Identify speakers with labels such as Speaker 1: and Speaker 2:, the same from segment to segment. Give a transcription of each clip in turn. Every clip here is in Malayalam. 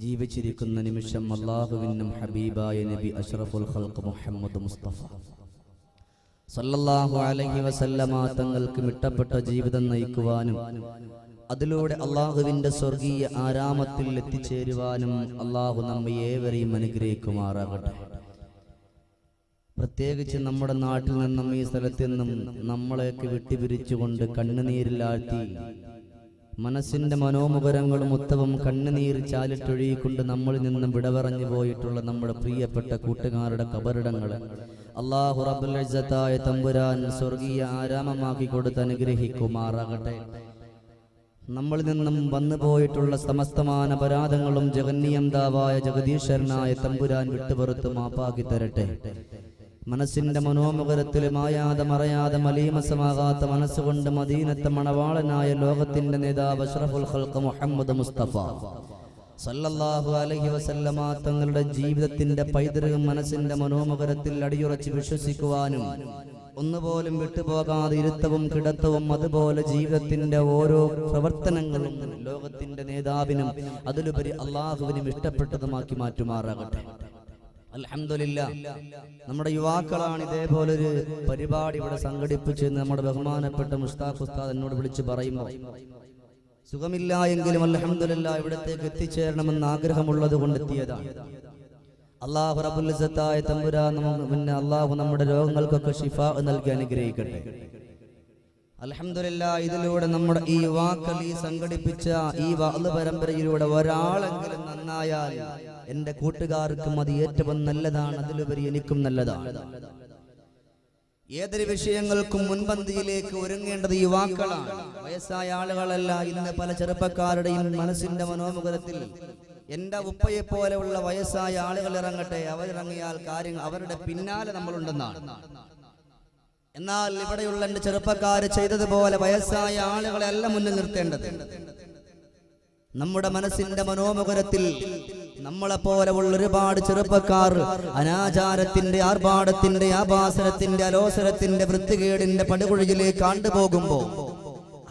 Speaker 1: ജീവിച്ചിരിക്കുന്ന നിമിഷം അള്ളാഹുവിനും ഹബീബായ നബി അഷ്റഫുൽ ഖൽഖ് മുഹമ്മദ് മുസ്തഫ. സല്ലല്ലാഹു അലൈഹി വസല്ലമ തങ്ങൾക്ക് മിട്ടപ്പെട്ട ജീവിതം നയിക്കുവാനും അതിലൂടെ അള്ളാഹുവിന്റെ സ്വർഗീയ ആരാമത്തിൽ എത്തിച്ചേരുവാനും അള്ളാഹു നമ്മെ ഏവരെയും അനുഗ്രഹിക്കുമാറാകട്ടെ. പ്രത്യേകിച്ച് നമ്മുടെ നാട്ടിൽ നിന്നും ഈ സ്ഥലത്തു നിന്നും നമ്മളെയൊക്കെ വിട്ടുപിരിച്ചുകൊണ്ട് കണ്ണുനീരിലാഴ്ത്തി മനസ്സിന്റെ മനോമുഖരങ്ങളും ഉത്തവും കണ്ണുനീർ ചാലിട്ടൊഴുകിക്കൊണ്ട് നമ്മളിൽ നിന്നും വിടവറഞ്ഞു പോയിട്ടുള്ള നമ്മുടെ പ്രിയപ്പെട്ട കൂട്ടുകാരുടെ കബറിടങ്ങൾ. അള്ളാഹു റബുലായ തമ്പുരാൻ സ്വർഗീയ ആരാമമാക്കി കൊടുത്ത് അനുഗ്രഹിക്കുമാറാകട്ടെ. നമ്മളിൽ നിന്നും വന്നു പോയിട്ടുള്ള സമസ്തമാന പരാതങ്ങളും ജഗന്നിയന്താവായ ജഗദീശ്വരനായ തമ്പുരാൻ വിട്ടുപുറത്ത് മാപ്പാക്കി തരട്ടെ. മനസ്സിന്റെ മനോമുഖരത്തിൽ മായാതെ മറയാതെ മലീമസമാകാത്ത മനസ്സുകൊണ്ട് മദീനത്തെ മണവാളനായ ലോകത്തിന്റെ നേതാവ് അഷ്റഫുൽ മുഹമ്മദ് മുസ്തഫ. സല്ലല്ലാഹു അലഹി വസല്ലമ തങ്ങളുടെ ജീവിതത്തിന്റെ പൈതൃകം മനസ്സിന്റെ മനോമുഖരത്തിൽ അടിയുറച്ച് വിശ്വസിക്കുവാനും ഒന്നുപോലും വിട്ടുപോകാതെ ഇരുത്തവും കിടത്തവും അതുപോലെ ജീവിതത്തിന്റെ ഓരോ പ്രവർത്തനങ്ങളും ലോകത്തിന്റെ നേതാവിനും അതിലുപരി അള്ളാഹുവിനും ഇഷ്ടപ്പെട്ടതുമാക്കി മാറ്റുമാറാകട്ടെ. അൽഹംദുലില്ലാ. നമ്മുടെ യുവാക്കളാണ് ഇതേപോലെ ഒരു പരിപാടി ഇവിടെ സംഘടിപ്പിച്ച് നമ്മുടെ ബഹുമാനപ്പെട്ട മുസ്താഖ് ഉസ്താദ് എന്നോട് വിളിച്ച് പറയുമ്പോൾ സുഖമില്ല എങ്കിലും അൽഹംദുലില്ലാ ഇവിടത്തേക്ക് എത്തിച്ചേരണമെന്ന് ആഗ്രഹമുള്ളത് കൊണ്ട് എത്തിയതാണ് അള്ളാഹു റബുലിസത്തായ തമ്പുരാ നമുക്ക് പിന്നെ അള്ളാഹു നമ്മുടെ രോഗങ്ങൾക്കൊക്കെ ഷിഫ നൽകി അനുഗ്രഹിക്കട്ടെ. അലഹമില്ല ഇതിലൂടെ നമ്മുടെ ഈ യുവാക്കൾ ഈ സംഘടിപ്പിച്ച ഈ വാൾ പരമ്പരയിലൂടെ ഒരാളെങ്കിലും നന്നായാൽ എന്റെ കൂട്ടുകാർക്കും അത് ഏറ്റവും നല്ലതാണ്. അതിലുപരി എനിക്കും നല്ലതാണ്. ഏതൊരു വിഷയങ്ങൾക്കും മുൻപന്തിയിലേക്ക് ഒരുങ്ങേണ്ടത് യുവാക്കളാണ്. വയസ്സായ ആളുകളല്ല. ഇന്ന് പല ചെറുപ്പക്കാരുടെയും മനസ്സിന്റെ മനോമുഖത്തിൽ എന്റെ ഉപ്പയെ പോലെയുള്ള വയസ്സായ ആളുകൾ ഇറങ്ങട്ടെ. അവരിറങ്ങിയാൽ കാര്യങ്ങൾ അവരുടെ പിന്നാലെ നമ്മളുണ്ടെന്നാണ്. എന്നാൽ ഇവിടെയുള്ള എന്റെ ചെറുപ്പക്കാർ ചെയ്തതുപോലെ വയസ്സായ ആളുകളെ അല്ല മുന്നിൽ നിർത്തേണ്ടത്. നമ്മുടെ മനസ്സിന്റെ മനോമുഖരത്തിൽ നമ്മളെ ഉള്ള ഒരുപാട് ചെറുപ്പക്കാർ അനാചാരത്തിന്റെ ആർഭാടത്തിന്റെ ആഭാസനത്തിന്റെ അലോസരത്തിന്റെ വൃത്തികേടിന്റെ പടുകുഴിയിലേക്ക് ആണ്ടുപോകുമ്പോ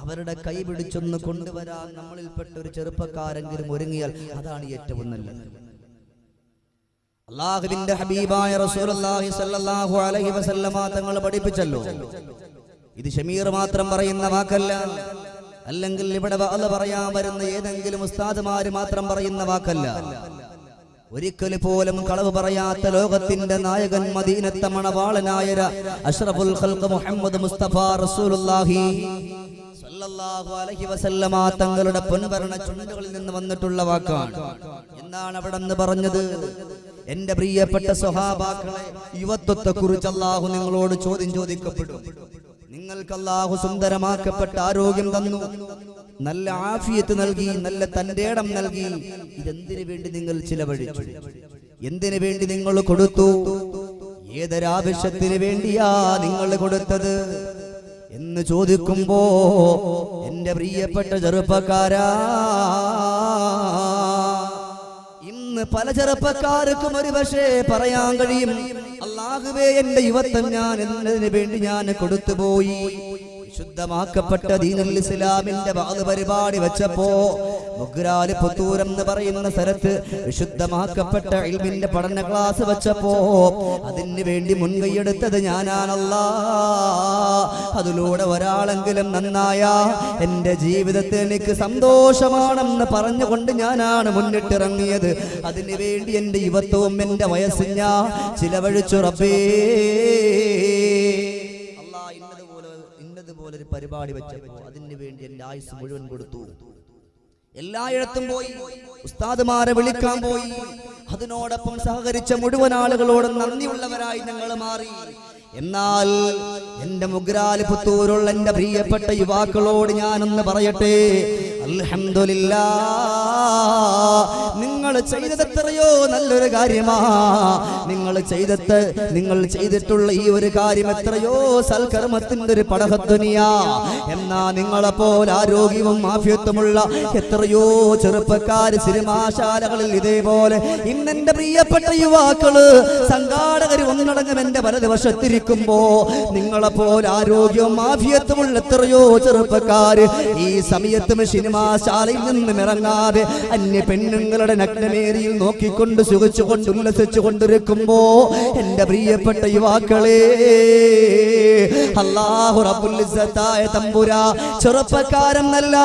Speaker 1: അവരുടെ കൈ പിടിച്ചൊന്ന് കൊണ്ടുവരാൻ നമ്മളിൽപ്പെട്ട ഒരു ചെറുപ്പക്കാരെങ്കിലും ഒരുങ്ങിയാൽ അതാണ് ഏറ്റവും നല്ലത്. അള്ളാഹുവിന്റെ ഹബീബായ റസൂലുള്ളാഹി സ്വല്ലല്ലാഹു അലൈഹി വസല്ലമ തങ്ങൾ പഠിപ്പിച്ചല്ലോ. ഇത് ഷമീർ മാത്രം പറയുന്ന വാക്കല്ല. അല്ലെങ്കിൽ ഇവിടെ പറയാൻ വരുന്ന ഏതെങ്കിലും ഉസ്താദുമാര് മാത്രം പറയുന്ന വാക്കല്ല. ഒരിക്കൽ പോലും കളവ് പറയാത്ത ലോകത്തിന്റെ നായകൻ മദീനത്തെ മണവാളനായ അഷ്റഫുൽ ഖൽഖ് മുഹമ്മദ് മുസ്തഫ റസൂലുള്ളാഹി സല്ലല്ലാഹു അലൈഹി വസല്ലമ തങ്ങളുടെ പൊൻവരണ ചുണ്ടുകളിൽ നിന്ന് വന്നിട്ടുള്ള വാക്കാണ്. എന്താണ് അവിടെ നിന്ന് പറഞ്ഞത്? എന്റെ പ്രിയപ്പെട്ട സ്വഹാബാക്കളെ യുവത്വത്തെ കുറിച്ച് അള്ളാഹു നിങ്ങളോട് ചോദ്യം ചോദിക്കപ്പെടും. നിങ്ങൾക്ക് അല്ലാഹു സുന്ദരമാക്കപ്പെട്ട ആരോഗ്യം തന്നു. നല്ല ആഫിയത്ത് നൽകി നല്ല തന്റെ ഇടം നൽകി. ഇതെന്തിനു വേണ്ടി നിങ്ങൾ ചിലവഴിച്ചു? എന്തിനു വേണ്ടി നിങ്ങൾ കൊടുത്തു? ഏതൊരാവശ്യത്തിന് വേണ്ടിയാ നിങ്ങൾ കൊടുത്തത്? എന്ന് ചോദിക്കുമ്പോ എന്റെ പ്രിയപ്പെട്ട ചെറുപ്പക്കാരാ ഇന്ന് പല ചെറുപ്പക്കാർക്കും ഒരു പക്ഷേ പറയാൻ കഴിയും അള്ളാഹുവേ എന്റെ യുവത്വം ഞാൻ എന്നതിന് വേണ്ടി ഞാൻ കൊടുത്തുപോയി. ശുദ്ധമാക്കപ്പെട്ട ദീനുൽ ഇസ്ലാമിന്റെ വാത് പരിപാടി വെച്ചപ്പോ മുഗ്രാൽ പുത്തൂരം എന്ന് പറയുന്ന സ്ഥലത്ത് വിശുദ്ധമാക്കപ്പെട്ട ഇൽമിന്റെ പഠന ക്ലാസ് വെച്ചപ്പോ അതിന് വേണ്ടി മുൻകൈയെടുത്തത് ഞാനാണല്ല. അതിലൂടെ ഒരാളെങ്കിലും നന്നായ എന്റെ ജീവിതത്തിൽ എനിക്ക് സന്തോഷമാണെന്ന് പറഞ്ഞുകൊണ്ട് ഞാനാണ് മുന്നിട്ടിറങ്ങിയത്. അതിനു വേണ്ടി എന്റെ യുവത്വവും എന്റെ വയസ്സും ഞാൻ ചിലവഴിച്ചു റബ്ബേ. ഇന്നതുപോലെ ഇന്നതുപോലെ ഒരു പരിപാടി വെച്ചപ്പോ അതിനു വേണ്ടി എന്റെ ആയുസ് മുഴുവൻ കൊടുത്തു. എല്ലായിടത്തും പോയി. ഉസ്താദുമാരെ വിളിക്കാൻ പോയി. അതിനോടൊപ്പം സഹകരിച്ച മുഴുവൻ ആളുകളോടും നന്ദിയുള്ളവരായി ഞങ്ങൾ മാറി. എന്നാൽ എന്റെ മുഗ്രാൽ പുത്തൂരുള്ള എന്റെ പ്രിയപ്പെട്ട യുവാക്കളോട് ഞാനൊന്ന് പറയട്ടെ? അൽഹംദുലില്ലാ. നിങ്ങൾ ചെയ്തത് എത്രയോ നല്ലൊരു കാര്യമാ. നിങ്ങൾ ചെയ്തത് നിങ്ങൾ ചെയ്തിട്ടുള്ള ഈ ഒരു കാര്യം എത്രയോ സൽക്കർമ്മത്തിന്റെ ഒരു പടഹത്വനിയാ എന്നാ നിങ്ങളെ പോലെ ആരോഗ്യവും ആഫ്യത്വമുള്ള എത്രയോ ചെറുപ്പക്കാര് സിനിമാശാലകളിൽ ഇതേപോലെ ഇന്നെന്റെ പ്രിയപ്പെട്ട യുവാക്കൾ സംഘാടകർ ഒന്നടങ്കം എന്റെ വലതുവശത്തിരിക്കുമ്പോ നിങ്ങളെ പോലെ ആരോഗ്യവും ആഫിയത്തുമുള്ള എത്രയോ ചെറുപ്പക്കാര് ഈ സമയത്തും സിനിമാശാലയിൽ നിന്നും ഇറങ്ങാതെ അന്യ പെണ്ണുങ്ങളുടെ നഗ്ന നരകമേരിയിൽ നോക്കിക്കൊണ്ട് സുഖിച്ചുകൊണ്ട് ഉല്ലസിച്ചു കൊണ്ടിരിക്കുമ്പോ എന്റെ പ്രിയപ്പെട്ട യുവാക്കളെ അള്ളാഹു റബ്ബുൽ ഇസ്സത്തായ തമ്പുര ചെറുപ്പക്കാരൻ നല്ല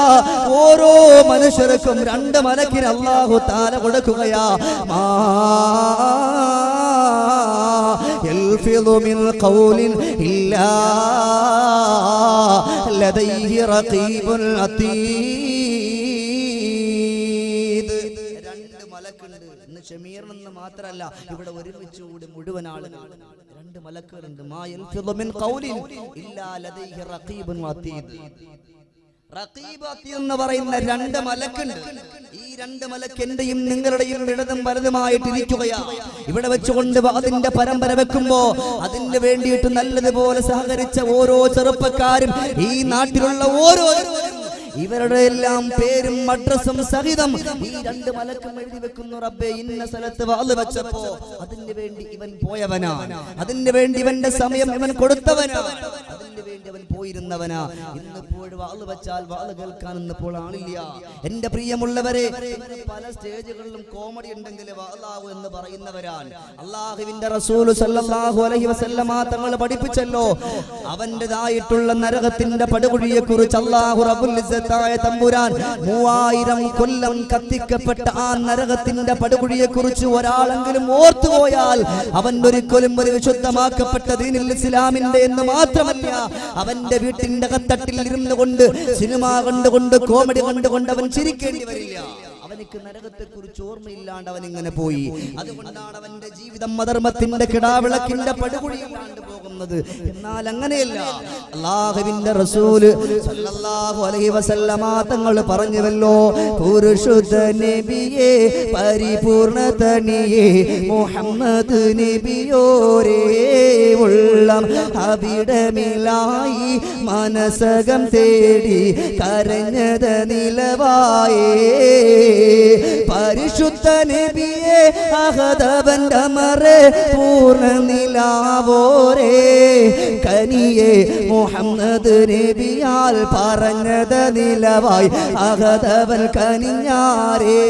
Speaker 1: ഓരോ മനുഷ്യർക്കും രണ്ട് മലക്കിന് അള്ളാഹു താല കൊടുക്കുകയാ മാ يلفظ من قول إلا لديه رقيب عتيد മാത്രമല്ല ഇവിടെ ഒരുമിച്ച് കൂടി മുഴുവൻ ആളുകൾ രണ്ട് മലക്കുകളുണ്ട്. എന്ന് പറയുന്ന രണ്ട് മലക്കുണ്ട്. ഈ രണ്ട് മലക്ക് എന്റെയും നിങ്ങളുടെയും ഇടതും വലതുമായിട്ട് ഇരിക്കുകയാണ് ഇവിടെ വെച്ചുകൊണ്ട് അതിന്റെ പരമ്പര വെക്കുമ്പോ അതിന് വേണ്ടിയിട്ട് നല്ലതുപോലെ സഹകരിച്ച ഓരോ ചെറുപ്പക്കാരും ഈ നാട്ടിലുള്ള ഓരോ ഇവരുടെ എല്ലാം പേരും അഡ്രസ്സും സഹിതം ഈ രണ്ട് മലക്കും എഴുതി വെക്കുന്നു റബ്ബേ. ഇന്ന സ്ഥലത്ത് വാൾ വെച്ചപ്പോ അതിന് വേണ്ടി ഇവൻ പോയവനാ അതിന് വേണ്ടി ഇവന്റെ സമയം ഇവൻ കൊടുത്തവനാ അതിന് വേണ്ടി അവൻ പോയിരുന്നവനാ ഇന്നിപ്പോൾ വാൾ വെച്ചാൽ വാൾ കേൾക്കാൻ ഇന്നിപ്പോൾ ആളില്ല. എന്റെ പ്രിയമുള്ളവരെ പല സ്റ്റേജുകളിലും കോമഡി ഉണ്ടെങ്കിൽ വാളാവു എന്ന് പറയുന്നവരാൻ അള്ളാഹുവിന്റെ റസൂൽ സല്ലല്ലാഹു അലൈഹി വസല്ലമ തങ്ങൾ പഠിപ്പിച്ചല്ലോ. അവന്റേതായിട്ടുള്ള നരകത്തിന്റെ പടുകുഴിയെ കുറിച്ച് അള്ളാഹു റബ്ബുൽ ഇസ്സത്തായ തമ്പുരാൻ മൂവായിരം കൊല്ലം കത്തിക്കപ്പെട്ട ആ നരകത്തിന്റെ പടുകുഴിയെ കുറിച്ച് ഒരാളെങ്കിലും ഓർത്തുപോയാൽ അവൻ ഒരിക്കലും ഒരു വിശുദ്ധമാക്കപ്പെട്ട ദീനിൽ ഇസ്ലാമിന്റെ എന്ന് മാത്രമല്ല അവന്റെ വീട്ടിന്റെ കത്തട്ടിൽ ഇരുന്നു കൊണ്ട് സിനിമ കണ്ടുകൊണ്ട് കോമഡി കണ്ടുകൊണ്ട് അവൻ ചിരിക്കേണ്ടി വരില്ല. അവനിക്ക് നരകത്തെ കുറിച്ച് ഓർമ്മയില്ലാണ്ട് അവൻ ഇങ്ങനെ പോയി. അതുകൊണ്ടാണ് അവന്റെ ജീവിതം മധർമ്മത്തിന്റെ കിടാവിളക്കിന്റെ പടുകുഴിയിലാണ്ട് പോകുന്നത് എന്നാൽ അങ്ങനെയല്ല. അള്ളാഹുവിന്റെ റസൂൽ സല്ലല്ലാഹു അലൈഹി വസല്ലമ തങ്ങൾ പറഞ്ഞുവല്ലോ പുരുഷുദ്ധ നബിയെ പരിപൂർണതനിയെ മുഹമ്മദ് നബിയോരേ ഉള്ളം അവിടമിലായി മനസകം തേടി കരഞ്ഞത് നിലവായേ. പരിശുദ്ധ നബിയെ അഹദവന്റെ പൂർണ നിലാവോരേ കനിയെ മുഹമ്മദ് നബിയാൽ പറഞ്ഞത് നിലവായി അഹദവൻ കനിഞ്ഞാരേ.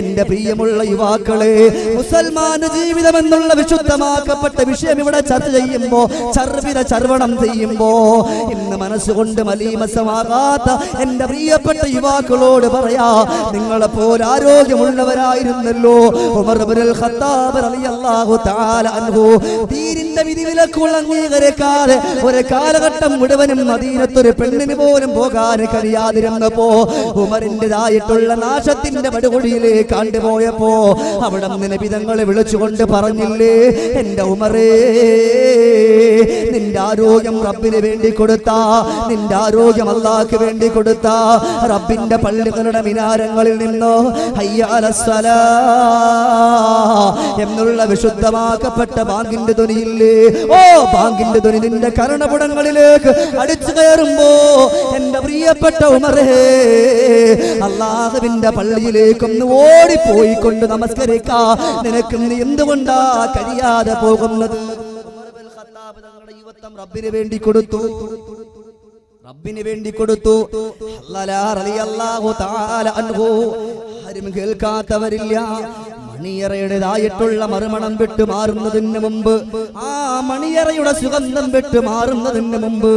Speaker 1: എന്റെ പ്രിയമുള്ള യുവാക്കളെ മുസൽമാന ജീവിതം എന്നുള്ള വിശുദ്ധമാക്കപ്പെട്ട വിഷയം ഇവിടെ ചർച്ച ചെയ്യുമ്പോ ചർവിത ചർവണം ചെയ്യുമ്പോ ഇന്ന് മനസ്സുകൊണ്ട് മലീമസമാകാത്ത എന്റെ പ്രിയപ്പെട്ട യുവാക്കളോട് പറയാ നിങ്ങളെ പോലെ അൻഹു ദീനിന്റെ വിധിവിലക്കുകൾ അംഗീകരിക്കാതെ ഒരു കാലഘട്ടം മുഴുവനും മദീനത്തൊരു പെണ്ണിന് പോലും പോകാൻ കഴിയാതിരുന്നപ്പോ ഉമറിന്റെതായിട്ടുള്ള നാശത്തിന്റെ പടുകൊടിയിലേക്ക് കണ്ടുപോയപ്പോ അവിടെ നിന്ന് വിധങ്ങളെ വിളിച്ചുകൊണ്ട് പറഞ്ഞില്ലേ എന്റെ ഉമറേ നിന്റെ ആരോഗ്യം റബ്ബിന് വേണ്ടി കൊടുത്ത നിന്റെ ആരോഗ്യം അള്ളാഹ്ക്ക് വേണ്ടി കൊടുത്ത റബ്ബിന്റെ പള്ളികളുടെ മിനാരങ്ങളിൽ നിന്നോ എന്നുള്ള വിശുദ്ധമാക്കപ്പെട്ട ബാങ്കിന്റെ ധ്വനിയില്ലേ? ഓ ബാങ്കിന്റെ ധ്വനി നിന്റെ കരണപുടങ്ങളിലേക്ക് അടിച്ചു കയറുമ്പോ എന്റെ പ്രിയപ്പെട്ട ഉമറേ അള്ളാഹുവിന്റെ പള്ളിയിലേക്കൊന്ന് ഓടിപ്പോയി കൊണ്ട് നമസ്കരിക്കാ. നിനക്ക് എന്തുകൊണ്ടാ കഴിയാതെ പോകുന്നത്? യുവത്വം റബ്ബിന് വേണ്ടി കൊടുത്തു. റബ്ബിന് വേണ്ടി കൊടുത്തു. അൻഹു. ആരും കേൾക്കാത്തവരില്ല. മണിയറയുടേതായിട്ടുള്ള മറുമണം വിട്ടു മാറുന്നതിന് മുമ്പ് ആ മണിയറയുടെ സുഗന്ധം വിട്ടു മാറുന്നതിന് മുമ്പ്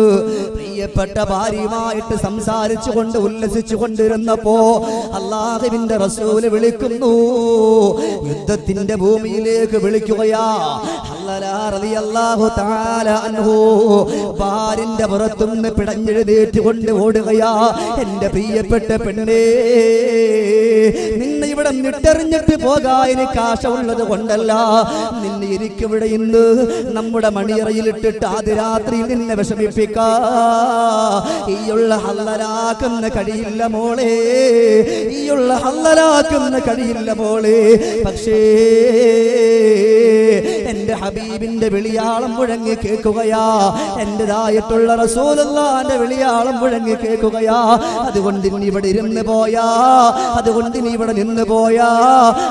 Speaker 1: പ്രിയപ്പെട്ട ഭാര്യയുമായിട്ട് സംസാരിച്ചു കൊണ്ട് ഉല്ലസിച്ചു കൊണ്ടിരുന്നപ്പോ അള്ളാഹുവിന്റെ റസൂൽ വിളിക്കുന്നു. യുദ്ധത്തിന്റെ ഭൂമിയിലേക്ക് വിളിക്കുകയാ. ഭാര്യന്റെ പുറത്തുനിന്ന് പിടഞ്ഞെഴുതേറ്റ് കൊണ്ട് ഓടുകയാ. എന്റെ പ്രിയപ്പെട്ട പെണ്ണേ നിന്നെ ഇവിടെ നിട്ടെറിഞ്ഞിട്ട് പോകാൻ എനിക്ക് ആശമുള്ളത് കൊണ്ടല്ല. നിന്നെ എനിക്കിവിടെ ഇന്ന് നമ്മുടെ മണിയറയിലിട്ടിട്ട് ആദ്യ രാത്രിയിൽ നിന്നെ വിഷമിപ്പിക്കാ. ഈയുള്ള ഹല്ലലാക്കുന്ന കഴിയില്ല മോളെ. ഈയുള്ള ഹല്ലരാക്കുന്ന കഴിയില്ല മോളെ. പക്ഷേ എന്റെ ഹബീബിന്റെ വിളിയാളം മുഴങ്ങി കേൾക്കുകയാ. എന്റേതായിട്ടുള്ള റസൂലുള്ളാന്റെ വിളിയാളം മുഴങ്ങി കേൾക്കുകയാ. അതുകൊണ്ട് ഇനി ഇവിടെ ഇരുന്ന് പോയാ. അതുകൊണ്ട് ഇനി ഇവിടെ നിന്ന് പോയാ.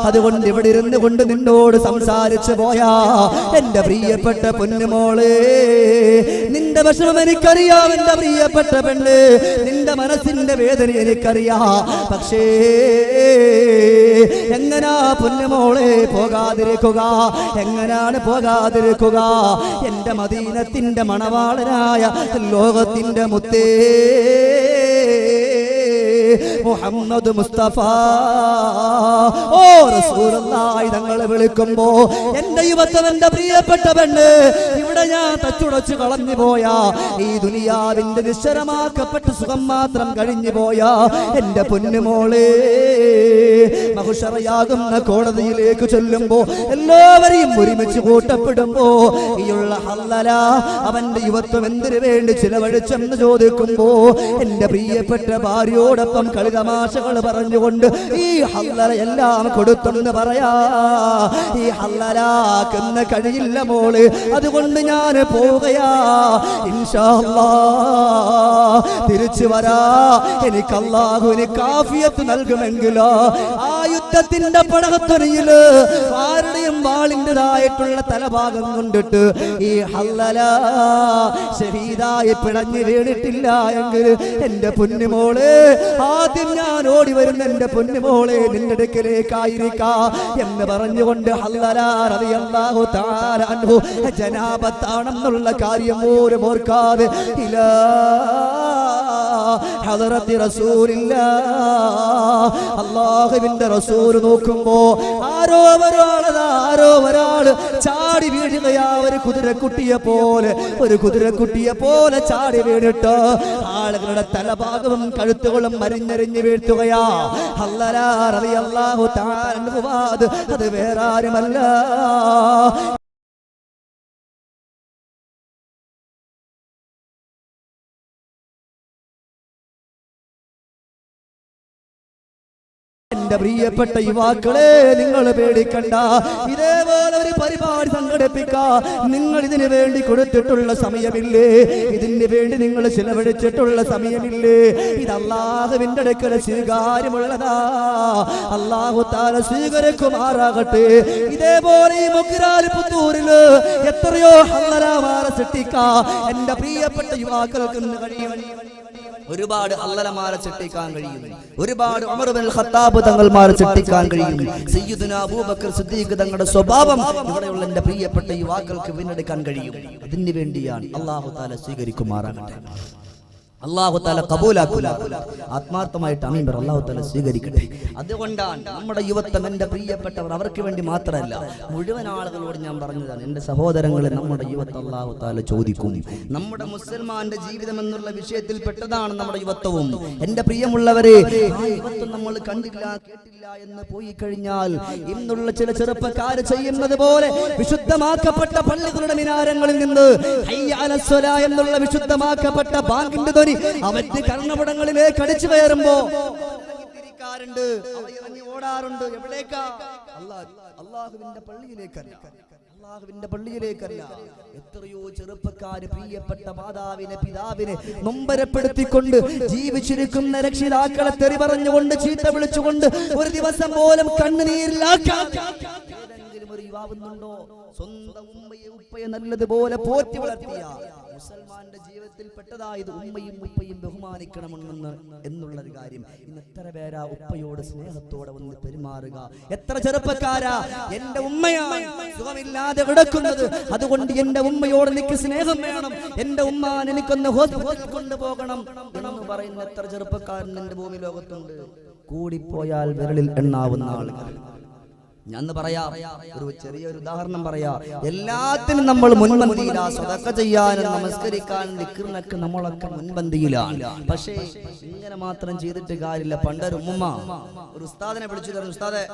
Speaker 1: അതുകൊണ്ട് ഇവിടെ ഇരുന്ന് കൊണ്ട് നിന്നോട് സംസാരിച്ചു പോയാ? എന്റെ പ്രിയപ്പെട്ട പൊന്നുമോളെ നിന്റെ വിഷമം എനിക്കറിയാം എന്റെ പ്രിയപ്പെട്ട പെണ്ണ്. നിന്റെ മനസ്സിന്റെ വേദന എനിക്കറിയാ. പക്ഷേ എങ്ങനാ പൊന്നുമോളെ പോകാതിരിക്കുക? എങ്ങനാണ് പോകാതിരിക്കുക? എന്റെ മദീനത്തിന്റെ മണവാളനായ ലോകത്തിന്റെ മുത്തേ മുഹമ്മദ് മുസ്തഫ. ഓ റസൂലുള്ളാഹി തങ്ങളെ വിളിക്കുമ്പോ എന്റെ യുവത്വം എന്റെ പ്രിയപ്പെട്ട പെണ്ണ് ഇവിടെ ഞാൻ തച്ചുടച്ചു കളഞ്ഞു പോയ. ഈ ദുനിയാവിന്റെ നിശ്ചരമാക്കപ്പെട്ട സുഖം മാത്രം കഴിഞ്ഞു പോയ. എന്റെ പൊന്നുമോളെ മഹുഷറയാകുന്ന കോടതിയിലേക്ക് ചൊല്ലുമ്പോ എല്ലാവരെയും ഒരുമിച്ച് കൂട്ടപ്പെടുമ്പോ ഈയുള്ള ഹല്ലല അവന്റെ യുവത്വം എന്തിനു വേണ്ടി ചിലവഴിച്ചെന്ന് ചോദിക്കുമ്പോ എന്റെ പ്രിയപ്പെട്ട ഭാര്യയോടൊപ്പം കളിതമാശകൾ പറഞ്ഞുകൊണ്ട് ഈ ഹല്ലറ എല്ലാം കൊടുത്തെന്ന് പറയാ. ഈ ഹല്ലരാക്കുന്ന കഴിയില്ല മോൾ. അതുകൊണ്ട് ഞാൻ പോവുകയാ. തിരിച്ചു വരാ. എനിക്ക് അള്ളാഹുവിന് കാഫിയത്ത് നൽകുമെങ്കിലോ. ആ യുദ്ധത്തിന്റെ പടകത്തൊരയിൽ ആരുടെയും വാളിന്റെതായിട്ടുള്ള തലഭാഗം കൊണ്ടിട്ട് ഈ ഹല്ലല ശരീരായി പിടഞ്ഞു വീണിട്ടില്ല എങ്കിൽ എന്റെ പൊന്നുമോൾ ആദ്യം ഞാൻ ഓടി വരുന്ന എന്റെ പൊന്നുമോളെ നിന്റെ അടുക്കലേക്കായിരിക്കാ എന്ന് പറഞ്ഞുകൊണ്ട് ജനാപത്താണെന്നുള്ള കാര്യം പോലും ഓർക്കാതെ ഇലാ ഹദറത്തി റസൂലില്ല. അള്ളാഹുവിന്റെ റസൂൽ നോക്കുമ്പോ ആരോ ഒരാളതാ ആരോ ഒരാൾ ചാടി വീഴുകയാ ഒരു കുതിരക്കുട്ടിയെ പോലെ ഒരു കുതിരക്കുട്ടിയെ പോലെ ചാടി വീണിട്ട് ആളുകളുടെ തലഭാഗവും കഴുത്തുകളും മരിഞ്ഞരിഞ്ഞ് വീഴ്ത്തുകയാ. അൻഹു അത് അത് എന്റെ പ്രിയപ്പെട്ട യുവാക്കളെ നിങ്ങൾ പേടിക്കണ്ട. ഇതേപോലെ ഒരു പരിപാടി സംഘടിപ്പിക്കാ. നിങ്ങൾ ഇതിനു വേണ്ടി കൊടുത്തിട്ടുള്ള സമയമില്ലേ? ഇതിന് വേണ്ടി നിങ്ങൾ ചിലവഴിച്ചിട്ടുള്ള സമയമില്ലേ? ഇത് അള്ളാഹുവിന്റെ അടുക്കൽ സ്വീകാര്യമുള്ളതാ. അള്ളാഹു താല സ്വീകരിക്കുമാറാകട്ടെ. ഇതേപോലെ ഈ എത്രയോ ഹല്ലരാമാറ സൃഷ്ടിക്ക. എന്റെ പ്രിയപ്പെട്ട യുവാക്കൾക്ക് ഇന്ന് കഴിയും. ഒരുപാട് അല്ലലമാരെ ചെട്ടിക്കാൻ കഴിയും ഒരുപാട് ഖത്താബ് തങ്ങൾമാരെ ചെട്ടിക്കാൻ കഴിയും സയ്യിദുന അബൂബക്കർ സിദ്ദീഖ് തങ്ങളുടെ സ്വഭാവം ഇവിടെയുള്ള എന്റെ പ്രിയപ്പെട്ട യുവാക്കൾക്ക് വീണ്ടെടുക്കാൻ കഴിയും. അതിന് വേണ്ടിയാണ് അള്ളാഹു താല സ്വീകരിക്കുമാറാകട്ടെ. അള്ളാഹു താല കബൂലാക്കൂല ആത്മാർത്ഥമായിട്ട് അമീബർ അള്ളാഹു താല സ്വീകരിക്കട്ടെ. അതുകൊണ്ടാണ് നമ്മുടെ യുവത്വം എന്റെ പ്രിയപ്പെട്ടവർ അവർക്ക് വേണ്ടി മാത്രമല്ല മുഴുവൻ ആളുകളോട് ഞാൻ പറഞ്ഞതാണ് എന്റെ സഹോദരങ്ങളെ നമ്മുടെ യുവത്വം അള്ളാഹു താല ചോദിക്കും. നമ്മുടെ മുസൽമാന്റെ ജീവിതം എന്നുള്ള വിഷയത്തിൽ പെട്ടതാണ് നമ്മുടെ യുവത്വവും. എന്റെ പ്രിയമുള്ളവരെ യുവത്വം നമ്മൾ കണ്ടില്ല കേട്ടില്ല എന്ന് പോയി കഴിഞ്ഞാൽ ഇന്നുള്ള ചില ചെറുപ്പക്കാര് ചെയ്യുന്നത് പോലെ വിശുദ്ധമാക്കപ്പെട്ട പള്ളികളുടെ മിനാരങ്ങളിൽ നിന്ന് എന്നുള്ള വിശുദ്ധമാക്കപ്പെട്ട ബാങ്കിന്റെ ധ്വനി അവന്റെ കർണപടങ്ങളിലേക്ക് അടിച്ചു കയറുമ്പോ ഇറങ്ങി ഓടാറുണ്ട്. എവിടേക്കാ? അള്ളാഹുവിന്റെ പള്ളിയിലേക്കല്ല അള്ളാഹുവിന്റെ പള്ളിയിലേക്കല്ല എത്രയോ ചെറുപ്പക്കാര് പ്രിയപ്പെട്ട മാതാവിനെ പിതാവിനെ നൊമ്പരപ്പെടുത്തിക്കൊണ്ട് ജീവിച്ചിരിക്കുന്ന രക്ഷിതാക്കളെ തെറി പറഞ്ഞുകൊണ്ട് ചീത്ത വിളിച്ചുകൊണ്ട് ഒരു ദിവസം പോലും കണ്ണുനീരിലാക്കാൻ ഏതെങ്കിലും ഒരു യുവാവുന്നുണ്ടോ സ്വന്തം ഉമ്മയെ ഉപ്പയെ നല്ലതുപോലെ പോറ്റി വളർത്തിയ. മുസൽമാന്റെ ജീവിതത്തിൽ പെട്ടതായത് ഉമ്മയും ഉപ്പയും ബഹുമാനിക്കണമെന്ന് എന്നുള്ള ഒരു കാര്യം. ഇന്ന് എത്ര പേരാ ഉപ്പയോട് സ്നേഹത്തോടെ വന്ന് പെരുമാറുക? എത്ര ചെറുപ്പക്കാരാ? എന്റെ ഉമ്മയാണ് സുഖമില്ലാതെ കിടക്കുന്നത്. അതുകൊണ്ട് എന്റെ ഉമ്മയോട് എനിക്ക് സ്നേഹം വേണം. എന്റെ ഉമ്മാൻ എനിക്കൊന്ന് ഹോസ്പിറ്റലിൽ കൊണ്ടുപോകണം എന്ന് പറയുന്ന എത്ര ചെറുപ്പക്കാരൻ എന്റെ ഭൂമി ലോകത്തുണ്ട്. കൂടിപ്പോയാൽ വിരളിൽ എണ്ണാവുന്ന ആളുകൾ. ഞാൻ പറയാ ഒരു ചെറിയൊരു ഉദാഹരണം പറയാ. എല്ലാത്തിനും നമ്മൾ മുൻപന്തിയിലാ സ്വതക്ക ചെയ്യാനും നമസ്കരിക്കാനും നിൽക്കുന്നൊക്കെ നമ്മളൊക്കെ മുൻപന്തിയിലാണ്. പക്ഷേ ഇങ്ങനെ മാത്രം ചെയ്തിട്ട് കാര്യമില്ല. പണ്ടൊരു ഉമ്മ ഒരു ഉസ്താദിനെ വിളിച്ചു തരുന്നു ഉസ്താദെ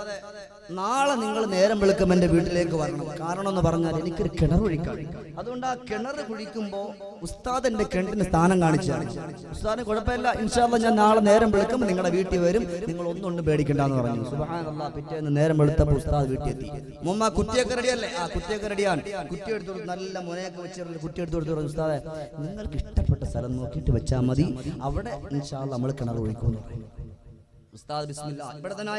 Speaker 1: നാളെ നിങ്ങൾ നേരം വെളുക്കും എന്റെ വീട്ടിലേക്ക് വരണം. കാരണം എന്ന് പറഞ്ഞാൽ എനിക്കൊരു കിണർ കുഴിക്കാൻ അതുകൊണ്ട് ആ കിണർ കുഴിക്കുമ്പോ ഉസ്താദ് എന്റെ കിണറ്റിന് സ്ഥാനം കാണിച്ചാണ് ഉസ്താദിന് കുഴപ്പമില്ല. ഇൻഷാല്ല ഞാൻ നാളെ നേരം വെളുക്കും നിങ്ങളുടെ വീട്ടിൽ വരും. നിങ്ങൾ ഒന്നും പേടിക്കണ്ടെന്ന് പറഞ്ഞു. പിറ്റേന്ന് നേരം വെളുത്തപ്പോൾ ഉസ്താദ് വീട്ടിൽ എത്തി മുമ്മ കുറ്റിയൊക്കെ റെഡിയല്ലേ? ആ കുറ്റിയൊക്കെ റെഡിയാണ്. കുറ്റി എടുത്തു കൊടുത്ത് നല്ല മുനയൊക്കെ വെച്ചിരുന്നു കുറ്റി എടുത്തു കൊടുത്തു പറഞ്ഞു ഉസ്താദെ നിങ്ങൾക്ക് ഇഷ്ടപ്പെട്ട സ്ഥലം നോക്കിയിട്ട് വെച്ചാൽ മതി. അവിടെ ഇൻഷാല്ല നമ്മൾ കിണർ ഒഴിക്കുമെന്ന് ഉസ്താദ് ബിസ്മില്ല. ഇവിടെ തന്നെ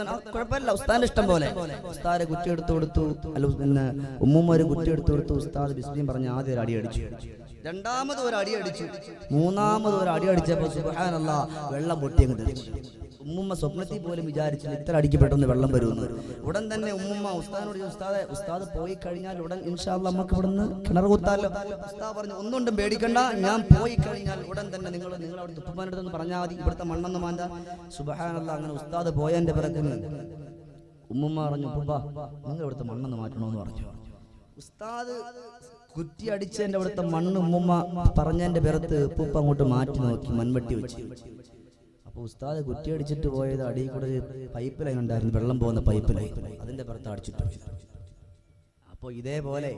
Speaker 1: തന്നെ കുഴപ്പമില്ല. ഉസ്താദിന്റെ ഇഷ്ടം പോലെ. ഉസ്താദ് കുറ്റി എടുത്തു കൊടുത്തു. അല്ല ഉമ്മുമ്മ ഒരു കുറ്റി എടുത്തു കൊടുത്തു. ഉസ്താദ് ബിസ്മിയും പറഞ്ഞ് ആദ്യം ഒരു അടി അടിച്ചു. രണ്ടാമത് ഒരു അടി അടിച്ചു. മൂന്നാമത് ഒരു അടി അടിച്ചപ്പോൾ സുഹാനല്ല വെള്ളം പൊട്ടി അങ്ങ് തെറിച്ചു ഉമ്മുമ്മ സ്വപ്നത്തിൽ പോലും വിചാരിച്ചു ഇത്ര അടിക്ക് പെട്ടെന്ന് വെള്ളം വരുമെന്ന്. ഉടൻ തന്നെ ഉമ്മുമ്മ ഉസ്താദിനോട് ഉസ്താദ് ഉസ്താദെ പോയി കഴിഞ്ഞാൽ ഉടൻ ഇൻഷാല്ല നമുക്ക് ഇവിടുന്ന് കിണർ കുത്താലോ? ഉസ്താദ് പറഞ്ഞു ഒന്നുകൊണ്ടും പേടിക്കണ്ട ഞാൻ പോയി കഴിഞ്ഞാൽ ഉടൻ തന്നെ നിങ്ങൾ നിങ്ങൾ അവിടെ പറഞ്ഞാൽ മതി ഇവിടുത്തെ മണ്ണെന്ന് മാന്ത. സുബഹാനല്ല അങ്ങനെ ഉസ്താദ് പോയതിന്റെ പിറകിന് ഉമ്മുമ്മ പറഞ്ഞു ഉപ്പ നിങ്ങൾ ഇവിടുത്തെ മണ്ണെന്ന് മാറ്റണമെന്ന് പറഞ്ഞു. ഉസ്താദ് കുറ്റി അടിച്ചതിന്റെ അവിടുത്തെ മണ്ണ് ഉമ്മുമ്മ പറഞ്ഞതിന്റെ പിറത്ത് ഉപ്പുപ്പ അങ്ങോട്ട് മാറ്റി നോക്കി മൺവെട്ടി വെച്ച്. അപ്പൊ ഉസ്താദ് കുറ്റി അടിച്ചിട്ട് പോയത് അടിയിൽ കൂടെ പൈപ്പ് ലൈൻ ഉണ്ടായിരുന്നു വെള്ളം പോകുന്ന പൈപ്പ് ലൈൻ അതിന്റെ പുറത്ത് അടിച്ചിട്ട് അപ്പോൾ അപ്പൊ ഇതേപോലെ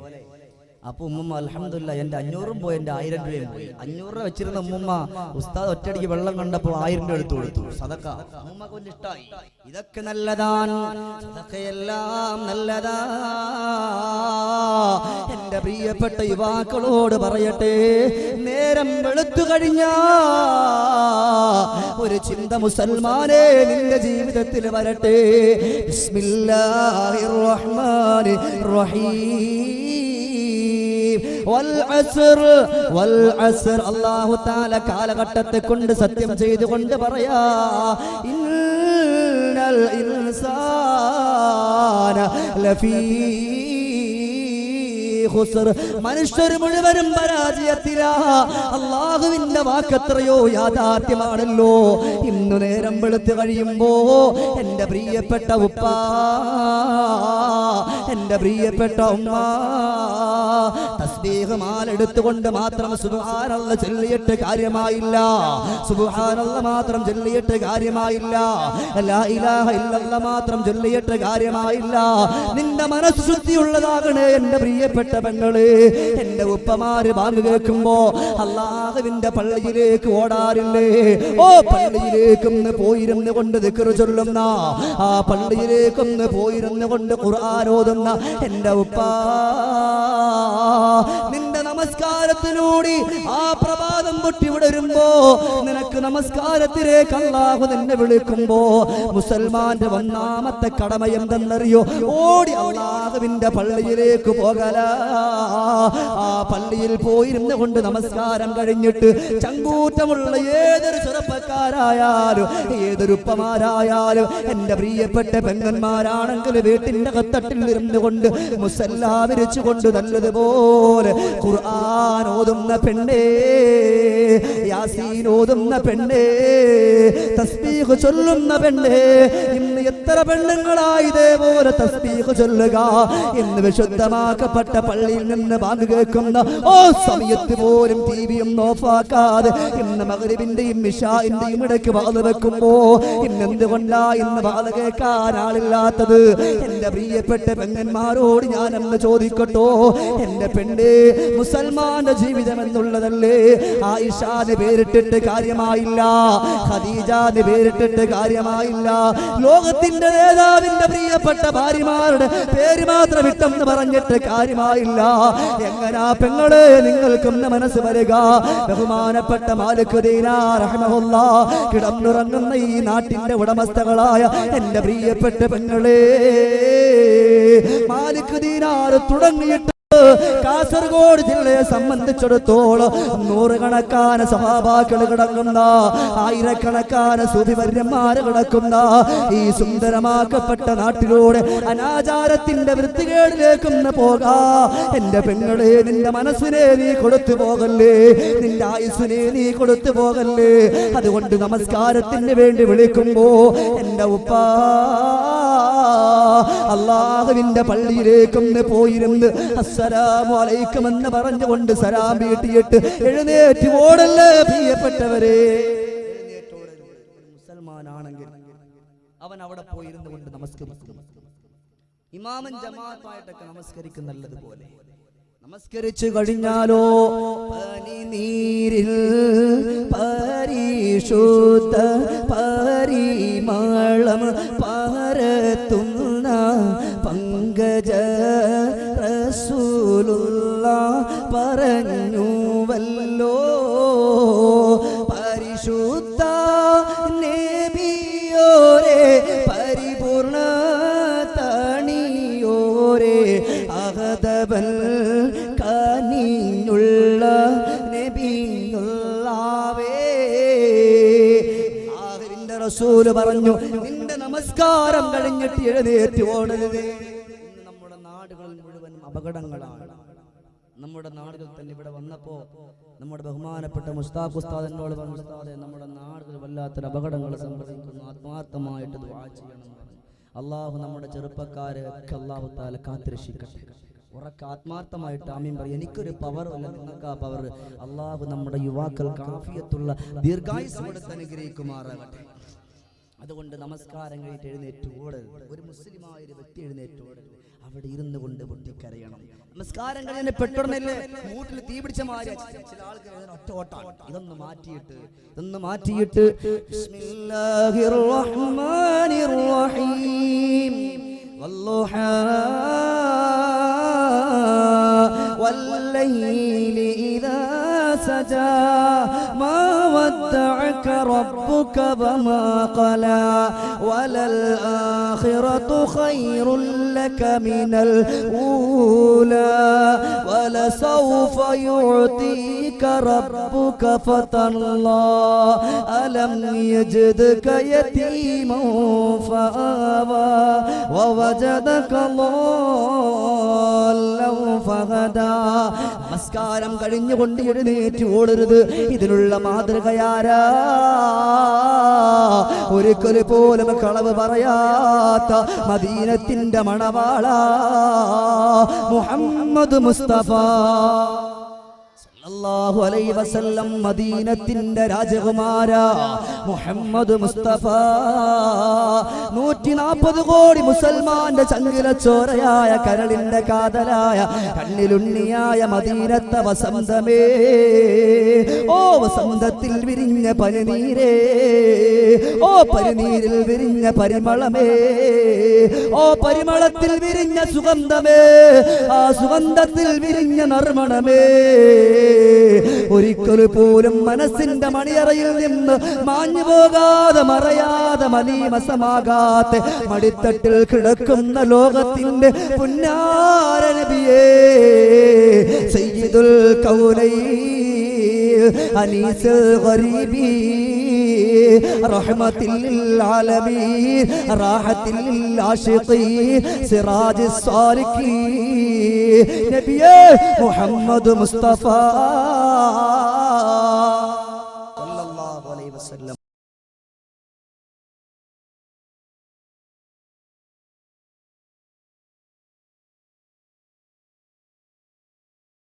Speaker 1: അപ്പൊ ഉമ്മ അലഹമില്ല എന്റെ അഞ്ഞൂറും പോയി എന്റെ ആയിരം രൂപയും പോയി. അഞ്ഞൂറ് രൂപ വെച്ചിരുന്ന ഉമ്മ ഉസ്താദ് ഒറ്റടിക്ക് വെള്ളം കണ്ടപ്പോൾ ആയിരം രൂപ എടുത്തു കൊടുത്തു. സദക്ക. ഉമ്മ കൊണ്ട് ഇഷ്ടായി. ഇതൊക്കെ നല്ലതാണ്. എല്ലാം നല്ലതാ. എന്റെ പ്രിയപ്പെട്ട യുവാക്കളോട് പറയട്ടെ. നേരം വെളുത്തു കഴിഞ്ഞാ ഒരു ചിന്ത മുസൽമാനെ നിന്റെ ജീവിതത്തിൽ വരട്ടെ. ബിസ്മില്ലാഹിർ റഹ്മാനിർ റഹീം. അല്ലാഹു തആല കാലഘട്ടത്തെ കൊണ്ട് സത്യം ചെയ്തുകൊണ്ട് പറയാ ഇന്നൽ ഇൻസാന ലഫീ. മനുഷ്യർ മുഴുവനും പരാജയത്തിലാ. അള്ളാഹുവിന്റെ വാക്കെത്രയോ യാഥാർത്ഥ്യമാണല്ലോ. ഇന്നു നേരം വെളുത്ത് കഴിയുമ്പോ എന്റെ പ്രിയപ്പെട്ട ഉപ്പ എന്റെ പ്രിയപ്പെട്ട ഉമ്മ തസ്ബീഹ് മാലെടുത്തുകൊണ്ട് മാത്രം സുബ്ഹാനല്ല ചൊല്ലിയിട്ട് കാര്യമായില്ല. സുബ്ഹാനല്ല മാത്രം ചൊല്ലിയിട്ട് കാര്യമായില്ല. മാത്രം ചൊല്ലിയിട്ട് കാര്യമായില്ല. നിന്റെ മനസ്സ് ശുദ്ധിയുള്ളതാകണേ എന്റെ പ്രിയപ്പെട്ട പെങ്ങൾ എന്റെ ഉപ്പമാര് ബാങ്ക് കേൾക്കുമ്പോ അള്ളാഹുവിന്റെ പള്ളിയിലേക്ക് ഓടാറില്ലേ? ഓ പള്ളിയിലേക്കൊന്ന് പോയിരുന്നു കൊണ്ട് ദിക്കറു ചൊല്ലുന്ന ആ പള്ളിയിലേക്കൊന്ന് പോയിരുന്നു കൊണ്ട് ഖുർആാനോതുന്ന എന്റെ ഉപ്പ നിന്റെ നമസ്കാരത്തിലൂടെ ആ പ്രഭാതം പൊട്ടി വിടരുമ്പോ നിനക്ക് നമസ്കാരത്തിലേക്ക് അള്ളാഹു നിന്നെ വിളിക്കുമ്പോ മുസൽമാന്റെ ഒന്നാമത്തെ കടമ എന്തെന്നറിയോ? ഓടി അള്ളാഹുവിന്റെ പള്ളിയിലേക്ക് പോകല. ആ പള്ളിയിൽ പോയിരുന്നു കൊണ്ട് നമസ്കാരം കഴിഞ്ഞിട്ട് ചങ്കൂറ്റമുള്ള ഏതൊരു ചെറുപ്പക്കാരായാലും ഏതൊരു ഉപ്പമാരായാലും എന്റെ പ്രിയപ്പെട്ട പെങ്ങന്മാരാണെങ്കിൽ വീട്ടിന്റെ കത്തട്ടിൽ ഇരുന്നു കൊണ്ട് മുസല്ലാ വിരിച്ചുകൊണ്ട് നല്ലതുപോലെ ഖുർആൻ ഓതുന്ന പെണ്ണേ. യാസീൻ ഓതുന്ന പെണ്ണേ തസ്ബീഹ് ചൊല്ലുന്ന പെണ്ണേ ഇന്ന് എത്ര പെണ്ണുങ്ങളായി ഇതേപോലെ തസ്ബീഹ് ചൊല്ലുക എന്ന് വിശുദ്ധമാക്കപ്പെട്ട പള്ളിയിൽ നിന്ന് വാങ്ങു കേൾക്കുന്ന ഓ സമയത്ത് പോലും ടി വിയും ഓഫാക്കാതെ ഇന്ന് മകരിവിന്റെയും മിഷാന്റെയും ഇടയ്ക്ക് വാത് വെക്കുമ്പോ ഇന്ന് എന്തുകൊണ്ടാ ഇന്ന് വാത് കേൾക്കാൻ ആളില്ലാത്തത്? എന്റെ പ്രിയപ്പെട്ട പെങ്ങന്മാരോട് ഞാൻ എന്ന് ചോദിക്കട്ടോ എന്റെ പെണ്ണ് മുസൽമാന്റെ ജീവിതം എന്നുള്ളതല്ലേ? ആയിഷാന് പേരിട്ടിട്ട് കാര്യമായില്ല. ഖദീജാന് പേരിട്ടിട്ട് കാര്യമായില്ല. ലോകത്തിന്റെ നേതാവിന്റെ പ്രിയപ്പെട്ട ഭാര്യമാരുടെ പേര് മാത്രം ഇട്ടെന്ന് പറഞ്ഞിട്ട് കാര്യമായില്ല. എങ്ങനാ പെങ്ങളെ? നിങ്ങൾക്കൊന്ന് മനസ്സ് വരിക. ബഹുമാനപ്പെട്ട മാലിക് റഹ്മഹുല്ല കിടന്നുറങ്ങുന്ന ഈ നാട്ടിന്റെ ഉടമസ്ഥകളായ എന്റെ പ്രിയപ്പെട്ട പെങ്ങളെ. മാലിക്കുദീനാർ തുടങ്ങിയിട്ട് കാസർഗോഡ് ജില്ലയെ സംബന്ധിച്ചിടത്തോളം നൂറുകണക്കാന സഹാബാക്കൾ കിടക്കുന്ന ആയിരക്കണക്കാന സുതിവര്യന്മാര് കിടക്കുന്ന ഈ സുന്ദരമാക്കപ്പെട്ട നാട്ടിലൂടെ അനാചാരത്തിന്റെ വൃത്തികേടിലേക്കൊന്ന് പോകാ. എന്റെ പെങ്ങളെ നിന്റെ മനസ്സിനെ നീ കൊടുത്തു പോകല്ലേ? നിന്റെ ആയുസ്സിനെ നീ കൊടുത്തു പോകല്ലേ? അതുകൊണ്ട് നമസ്കാരത്തിന് വേണ്ടി വിളിക്കുമ്പോ എന്റെ ഉപ്പ അള്ളാഹുവിന്റെ പള്ളിയിലേക്കൊന്ന് പോയിരുന്ന് അലൈക്കും എന്ന് പറഞ്ഞുകൊണ്ട് സലാം വീട്ടിയിട്ട് എഴുന്നേറ്റ് ഓടല്ലേ പ്രിയപ്പെട്ടവരെ? മുസൽമാനാണെങ്കിൽ അവൻ അവിടെ പോയിരുന്നു കൊണ്ട് നമസ്കരിക്കും. ഇമാമൻ ജമാഅത്തായിട്ടൊക്കെ നമസ്കരിക്കുന്നുള്ളത് പോലെ നമസ്കരിച്ചു കഴിഞ്ഞാലോ പനിനീരിൽ പരിശുദ്ധ റസൂൽ പറഞ്ഞു നിന്റെ നമസ്കാരം കഴിഞ്ഞിട്ട് എഴുന്നേറ്റ് ഓടരുത്. നമ്മുടെ നാടുകളിൽ മുഴുവൻ അപകടങ്ങളാണ്. നമ്മുടെ നാടുകൾ തന്നെ ഇവിടെ വന്നപ്പോ നമ്മുടെ ബഹുമാനപ്പെട്ട മുസ്താഖ് ഉസ്താദ് എന്നോട് നമ്മുടെ നാടുകൾ വല്ലാത്തൊരു അപകടങ്ങൾ സംഭവിക്കുന്നു ആത്മാർത്ഥമായിട്ട് ദുആ ചെയ്യണം. അള്ളാഹു നമ്മുടെ ചെറുപ്പക്കാരെ ഒക്കെ അള്ളാഹു താല കാത്തിരക്ഷിക്കട്ടെ. ഉറക്ക ആത്മാർത്ഥമായിട്ട് ആമീൻ പറയും. എനിക്കൊരു പവർ അല്ല നിങ്ങൾക്ക് ആ പവർ അള്ളാഹു നമ്മുടെ യുവാക്കൾക്ക് ആഫിയത്തുള്ള ദീർഘായുസ് കൊടുത്ത് അനുഗ്രഹിക്കുമാറാകട്ടെ. അതുകൊണ്ട് നമസ്കാരം കഴിഞ്ഞിട്ട് എഴുന്നേറ്റ് ഓടരുത് ഒരു മുസ്ലിമായ ഒരു വ്യക്തി എഴുന്നേറ്റ് ഓടരുത് അവിടെ ഇരുന്ന് കൊണ്ട് പൊട്ടിക്കരയണം നമസ്കാരം കഴിഞ്ഞ പെട്ടെന്നല്ലേ മൂട്ടിൽ തീ പിടിച്ച മാതിരി ചില ആൾക്കാർ ഇതിന് ഒറ്റ ഓട്ടാണ് ഇതൊന്ന് മാറ്റിയിട്ട് ഇതൊന്ന് മാറ്റിയിട്ട് ബിസ്മില്ലാഹിർ റഹ്മാനിർ റഹീം والضحى والليل إذا سجى ما ودعك ربك وما قلى وللآخرة خير لك من الأولى ولسوف يعطيك ربك فترضى ألم يجدك يتيما فآوى ووجدك ضالا فهدى നമസ്കാരം കഴിഞ്ഞുകൊണ്ട് എഴുന്നേറ്റ് ഓടരുത് ഇതിനുള്ള ഒരിക്കൽ പോലും കളവ് പറയാത്ത മദീനത്തിന്റെ മണവാള മുഹമ്മദ് മുസ്തഫ. സല്ലല്ലാഹു അലൈഹി വസല്ലം മദീനത്തിന്റെ രാജകുമാര മുഹമ്മദ് മുസ്തഫ. നൂറ്റി നാൽപ്പത് കോടി മുസൽമാന്റെ ചങ്കില ചോരയായ കരളിന്റെ കാതലായ കണ്ണിലുണ്ണിയായ മദീനത്തെ വസന്തമേ. ഓ വസന്തത്തിൽ വിരിഞ്ഞ പനിനീരേ ഓ പരിനീരിൽ വിരിഞ്ഞ പരിമളമേ. ഓ പരിമളത്തിൽ വിരിഞ്ഞ സുഗന്ധമേ. ആ സുഗന്ധത്തിൽ വിരിഞ്ഞ നർമ്മണമേ. ഒരിക്കൽ പോലും മനസ്സിന്റെ മണിയറയിൽ നിന്ന് മാഞ്ഞു പോകാതെ മറയാതെ മലീമസമാകാത്ത മടിത്തട്ടിൽ കിടക്കുന്ന ലോകത്തിന്റെ പുന്നാരനബിയേ സയ്യിദുൽ കൗലൈ അനീസ് ഗരീബി. റഹ്മത്തിൽ ആലമീൻ റാഹത്തിൽ ആശിഖീൻ സിറാജ് സാലിഖീൻ നബിയേ മുഹമ്മദ് മുസ്തഫ